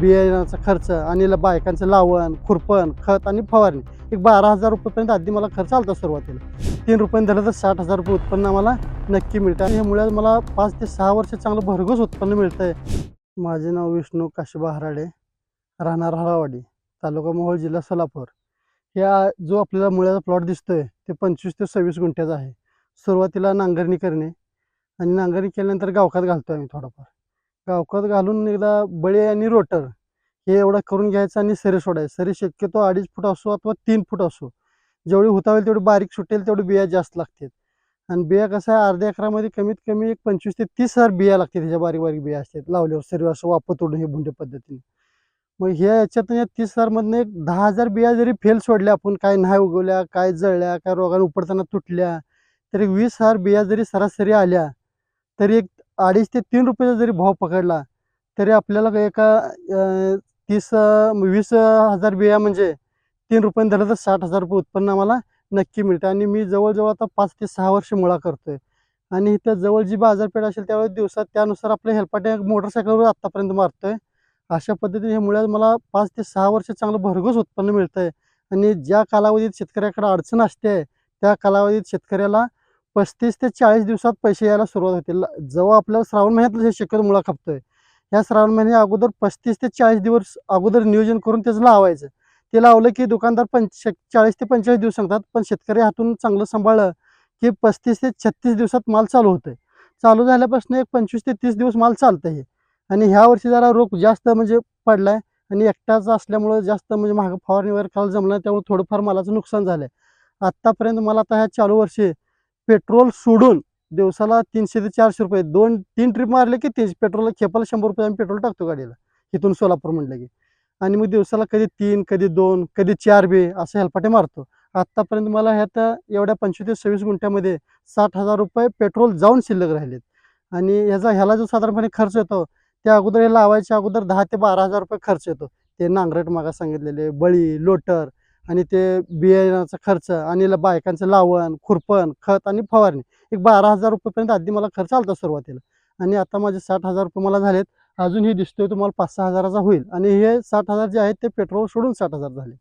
बियाण्याचा खर्च आणि बायकांचं लावण खुरपण खत आणि फवारणी एक बारा हजार रुपयेपर्यंत आधी मला खर्च आलता सुरुवातीला. तीन रुपये धरलं तर साठ हजार रुपये उत्पन्न मला नक्की मिळतं. आणि ह्यामुळे मला पाच ते सहा वर्ष चांगलं भरघोस उत्पन्न मिळतं आहे माझे नाव विष्णू काशीबा हराडे राहणार हरावाडी तालुका मोहोळ जिल्हा सोलापूर. या जो आपल्याला मुळ्याचा प्लॉट दिसतो आहे ते पंचवीस ते सव्वीस गुंठ्याचा आहे. सुरुवातीला नांगरणी करणे आणि नांगरणी केल्यानंतर गावखात घालतो आम्ही थोडाफार. गावखात घालून एकदा बळी आणि रोटर हे एवढं करून घ्यायचं आणि सरी सोडायचं. सरी शक्यतो अडीच फूट असो अथवा तीन फूट असो. जेवढी होता होईल तेवढी बारीक सुटेल तेवढी बिया जास्त लागतात. आणि बिया कसं आहे अर्ध्या एकरामध्ये कमीत कमी एक पंचवीस ते तीस हजार बिया लागतात ह्याच्या बारीक बारीक बिया असतात. लावल्यावर सरी असं वापर तोडून हे भुंडे पद्धतीने. मग ह्या याच्यातून या तीस हजारमधनं एक दहा हजार बिया जरी फेल सोडल्या आपण काय नाही उगवल्या काय जळल्या काय रोगाने उपडताना तुटल्या तरी वीस हजार बिया जरी सरासरी आल्या तरी एक अडीच ते तीन रुपयाचा जरी भाव पकडला तरी आपल्याला एका तीस वीस हजार बिया म्हणजे तीन रुपयाने धरलं तर साठ हजार रुपये उत्पन्न आम्हाला नक्की मिळतं. आणि मी जवळजवळ आता पाच ते सहा वर्ष मुळा करतोय. आणि इथं जवळ जी बाजारपेठ असेल त्यावेळेस दिवसात त्यानुसार आपल्या हेलपाट्या मोटरसायकलवर आत्तापर्यंत मारतोय. अशा पद्धतीने हे मुळात मला पाच ते सहा वर्ष चांगलं भरघोस उत्पन्न मिळतं आहे आणि ज्या कालावधीत शेतकऱ्याकडे अडचण असते त्या कालावधीत शेतकऱ्याला पस्तीस ते चाळीस दिवसात पैसे यायला सुरुवात होते. जेव्हा आपल्याला श्रावण महिन्यात हे शक्यतो मुळा खपतोय. ह्या श्रावण महिन्या अगोदर पस्तीस ते चाळीस दिवस अगोदर नियोजन करून त्याचं लावायचं. ते लावलं की दुकानदार पंच चाळीस ते पंचेचाळीस दिवस सांगतात पण शेतकरी हातून चांगलं सांभाळलं की पस्तीस ते छत्तीस दिवसात माल चालू होतोय. चालू झाल्यापासून एक पंचवीस ते तीस दिवस माल चालतं आहे आणि ह्या वर्षी जरा रोग जास्त म्हणजे पडलाय आणि एकटाच असल्यामुळं जास्त म्हणजे महाग फवारणी वगैरे खायला जमलं त्यामुळे थोडंफार मालाचं नुकसान झालंय. आत्तापर्यंत मला आता ह्या चालू वर्षी पेट्रोल सोडून दिवसाला तीनशे ते चारशे रुपये दोन तीन ट्रिप मारले की तीनशे पेट्रोल खेपाला शंभर रुपये आम्ही पेट्रोल टाकतो गाडीला इथून सोलापूर म्हटलं की. आणि मग दिवसाला कधी तीन कधी दोन कधी चार बे असं हेलपाटे मारतो. आत्तापर्यंत मला ह्यात एवढ्या पंचवीस ते सव्वीस गुंठ्यामध्ये साठ हजार रुपये पेट्रोल जाऊन शिल्लक राहिलेत. आणि ह्याचा ह्याला जो साधारणपणे खर्च येतो त्या अगोदर हे लावायच्या अगोदर दहा ते बारा हजार रुपये खर्च येतो. ते नांगरट मागा सांगितलेले बळी लोटर आणि ते बियाण्याचा खर्च आणि बायकांचं लावण खुरपण खत आणि फवारणी एक बारा हजार रुपयेपर्यंत आधी मला खर्च आला होता सुरुवातीला. आणि आता माझे साठ हजार रुपये मला झालेत. अजून हे दिसतोय तुम्हाला पाच सहा हजाराचा होईल. आणि हे साठ हजार जे आहेत ते पेट्रोल सोडून साठ हजार झाले.